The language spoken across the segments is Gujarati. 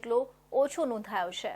જેટલો ઓછો નોંધાયો છે.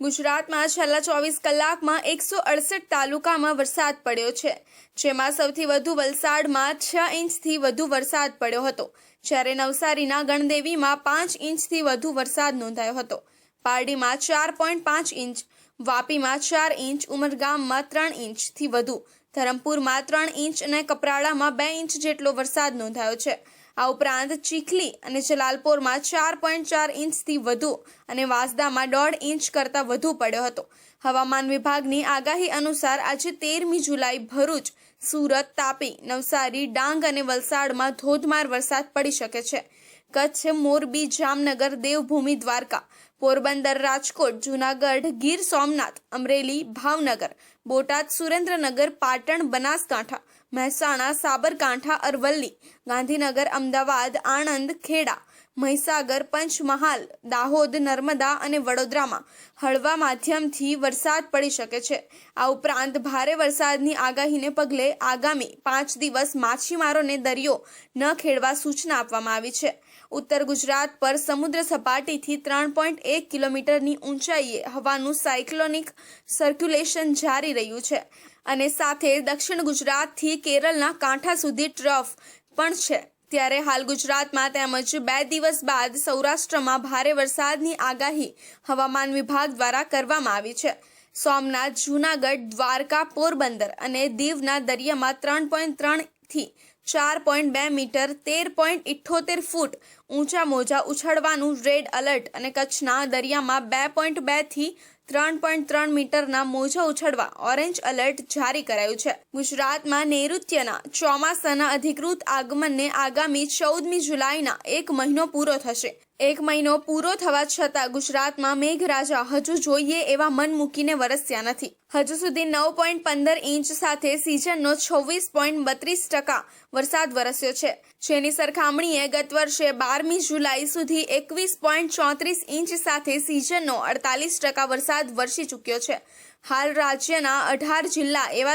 ગુજરાતમાં છેલ્લા ચોવીસ કલાકમાં એકસો અડસઠ તાલુકામાં વરસાદ પડ્યો છે. જેમાં સૌથી વધુ વલસાડમાં છ ઇંચથી વધુ વરસાદ પડ્યો હતો. જ્યારે નવસારીના ગણદેવીમાં પાંચ ઇંચથી વધુ વરસાદ નોંધાયો હતો. પારડીમાં ચાર પોઈન્ટ પાંચ ઇંચ, વાપીમાં ચાર ઇંચ, ઉમરગામમાં ત્રણ ઇંચથી વધુ, ધરમપુરમાં ત્રણ ઇંચ અને કપરાડામાં બે ઇંચ જેટલો વરસાદ નોંધાયો છે. આ ઉપરાંત ચીખલી અને જલાલપોરમાં ચાર પોઈન્ટ ચાર ઇંચથી વધુ અને વાંસદામાં દોઢ ઇંચ કરતાં વધુ પડ્યો હતો. હવામાન વિભાગની આગાહી અનુસાર આજે તેરમી જુલાઈ ભરૂચ, સુરત, તાપી, નવસારી, ડાંગ અને વલસાડમાં ધોધમાર વરસાદ પડી શકે છે. કચ્છ, મોરબી, જામનગર, દેવભૂમિ, દ્વારકા, પોરબંદર, રાજકોટ, જૂનાગઢ, ગીર સોમનાથ, અમરેલી, ભાવનગર, બોટાદ, સુરેન્દ્રનગર, પાટણ, બનાસકાંઠા મહેસાણા સાબરકાંઠા અરવલ્લી ગાંધીનગર અમદાવાદ આણંદ ખેડા મહીસાગર, પંચમહાલ, દાહોદ, નર્મદા અને વડોદરામાં હળવા માધ્યમથી વરસાદ પડી શકે છે. આ ઉપરાંત ભારે વરસાદની આગાહીને પગલે આગામી પાંચ દિવસ માછીમારોને દરિયો ન ખેડવા સૂચના આપવામાં આવી છે. ઉત્તર ગુજરાત પર સમુદ્ર સપાટીથી ત્રણ પોઈન્ટ એક કિલોમીટરની ઊંચાઈએ હવાનું સાયક્લોનિક સર્ક્યુલેશન જારી રહ્યું છે. અને સાથે દક્ષિણ ગુજરાતથી કેરળના કાંઠા સુધી ટ્રફ પણ છે. ત્યારે હાલ ગુજરાતમાં તેમજ બે દિવસ બાદ સૌરાષ્ટ્રમાં ભારે વરસાદની આગાહી હવામાન વિભાગ દ્વારા કરવામાં આવી છે. સોમનાથ, જૂનાગઢ, દ્વારકા, પોરબંદર અને દીવના દરિયામાં ત્રણ પોઈન્ટ ત્રણથી ચાર પોઈન્ટ બે મીટર, તેર પોઈન્ટ ઇઠ્ઠોતેર ફૂટ ઊંચા મોજા ઉછળવાનું રેડ એલર્ટ અને કચ્છના દરિયામાં બે પોઈન્ટ બેથી ત્રણ પોઈન્ટ ત્રણ મીટરના મોજા ઉછળવા ઓરેન્જ એલર્ટ જારી કરાયું છે. ગુજરાતમાં નૈઋત્યના ચોમાસાના અધિકૃત આગમનને આગામી ચૌદમી જુલાઈના એક મહિનો પૂરો થશે. એક મહિનો પૂરો થવા છતાં ગુજરાતમાં મેઘરાજા હજુ જોઈએ એવા મન મૂકીને વરસ્યા નથી. હજુ સુધી નવ પોઈન્ટ પંદર ઇંચ સાથે સિઝનનો છવ્વીસ પોઈન્ટ બત્રીસ ટકા વરસાદ વરસ્યો છે. જેની સરખામણીએ ગત વર્ષે બારમી જુલાઈ સુધી એકવીસ પોઈન્ટ ચોત્રીસ ઇંચ સાથે સિઝનનો અડતાલીસ ટકા વરસાદ વરસી ચૂક્યો છે. હાલ રાજ્યના અઢાર જિલ્લા એવા